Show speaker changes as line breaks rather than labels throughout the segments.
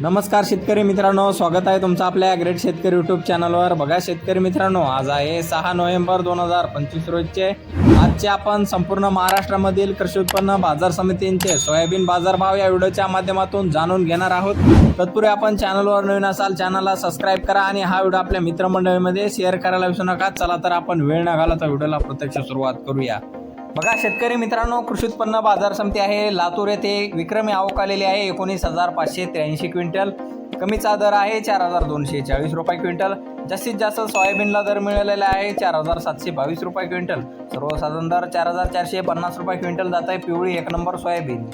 नमस्कार शेतकरी मित्रांनो स्वागत आहे तुमचं आपल्या ग्रेट शेतकरी यूट्यूब चॅनलवर बघा शेतकरी मित्रांनो आज आहे सहा नोव्हेंबर दोन हजार पंचवीस रोजचे आजचे आपण संपूर्ण महाराष्ट्रामधील कृषी उत्पन्न बाजार समितींचे सोयाबीन बाजारभाव या व्हिडिओच्या माध्यमातून जाणून घेणार आहोत. तत्पूर्वी आपण चॅनलवर नवीन असाल चॅनलला सबस्क्राईब करा आणि हा व्हिडिओ आपल्या मित्रमंडळीमध्ये शेअर करायला विसरू नका. चला तर आपण वेळ न घालवता व्हिडिओला प्रत्यक्ष सुरुवात करूया. बघा शेतकरी मित्रांनो कृषी उत्पन्न बाजार समिती आहे. लातूर येथे विक्रमी आवक आलेली आहे. एकोणीस हजार पाचशे त्र्याऐंशी क्विंटल. कमीचा दर आहे चार हजार दोनशे चाळीस रुपये क्विंटल. जास्तीत जास्त सोयाबीनला दर मिळालेला आहे चार हजार सातशे बावीस रुपये क्विंटल. सर्वसाधारण दर चार हजार चारशे पन्नास रुपये क्विंटल जात आहे पिवळी एक नंबर सोयाबीन.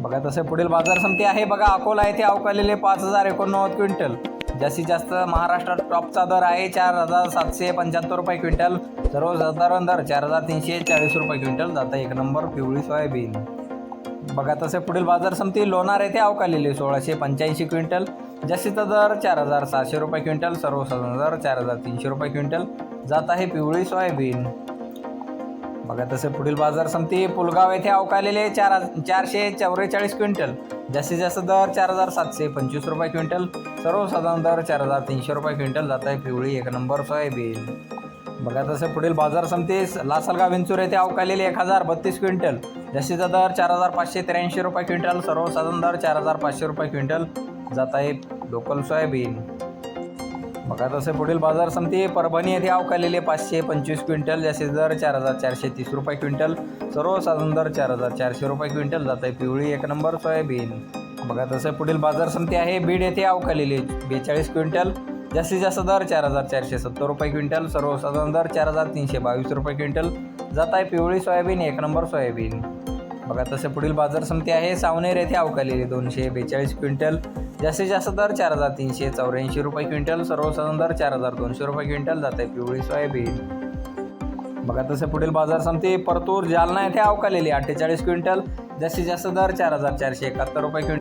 बघा तसे पुढील बाजार समिती आहे. बघा अकोला येथे आवक आलेले पाच हजार एकोणनव्वद क्विंटल. जास्तीत जास्त महाराष्ट्रात टॉपचा दर आहे चार हजार सातशे पंच्याहत्तर रुपये क्विंटल. सर्वसाधारण दर चार हजार तीनशे चाळीस रुपये क्विंटल. जाता एक नंबर पिवळी सोयाबीन. बघा तसे पुढील बाजार समती लोणार येथे अवकालेली सोळाशे पंच्याऐंशी क्विंटल. जास्तीचा दर चार हजार सहाशे रुपये क्विंटल. सर्वसाधारण दर चार हजार तीनशे रुपये क्विंटल. जात आहे पिवळी सोयाबीन. बघा तसे पुढील बाजार समिती पुलगाव येथे अवकालेले चार चारशे चौवेचाळीस क्विंटल. जास्तीत जास्त दर चार हजार सातशे पंचवीस रुपये क्विंटल. सर्वसाधारण दर चार हजार तीनशे रुपये क्विंटल. जात आहे पिवळी एक नंबर सोयाबीन. बघा तसे पुढील बाजार समिती लासलगाव विंचूर येथे अवकालेले एक हजार बत्तीस क्विंटल. जास्तीचा दर चार हजार पाचशे त्र्याऐंशी रुपये क्विंटल. सर्वसाधारण दर चार हजार पाचशे रुपये क्विंटल. जात आहे लोकल सोयाबीन. बघा तसे पुढील बाजार समिती परभणी येथे अवकालेले पाचशे पंचवीस क्विंटल जास्तीत दर चार हजार चारशे तीस रुपये क्विंटल सर्वसाधारण दर चार हजार चारशे रुपये क्विंटल जात आहे पिवळी एक नंबर सोयाबीन. बघा तसे पुढील बाजार समिती आहे बीड येथे अवकालेले बेचाळीस क्विंटल जास्तीत जास्त दर चार हजार चारशे सत्तर रुपये क्विंटल सर्वसाधारण दर चार हजार तीनशे बावीस रुपये क्विंटल जात आहे पिवळी सोयाबीन एक नंबर सोयाबीन. बघा तसे पुढील बाजार समिती आहे. सावनेर येथे अवकालेली दोनशे बेचाळीस क्विंटल. जास्तीत जास्त दर चार हजार तीनशे चौऱ्याऐंशी रुपये क्विंटल. सर्वसाधारण दर चार हजार दोनशे रुपये क्विंटल. जात आहे पिवळी सोयाबीन. बघा तसे पुढील बाजार समिती परतूर जालना येथे अवकालेली अठ्ठेचाळीस क्विंटल. जास्तीत जास्त दर चार हजार चारशे एकाहत्तर रुपये क्विंटल.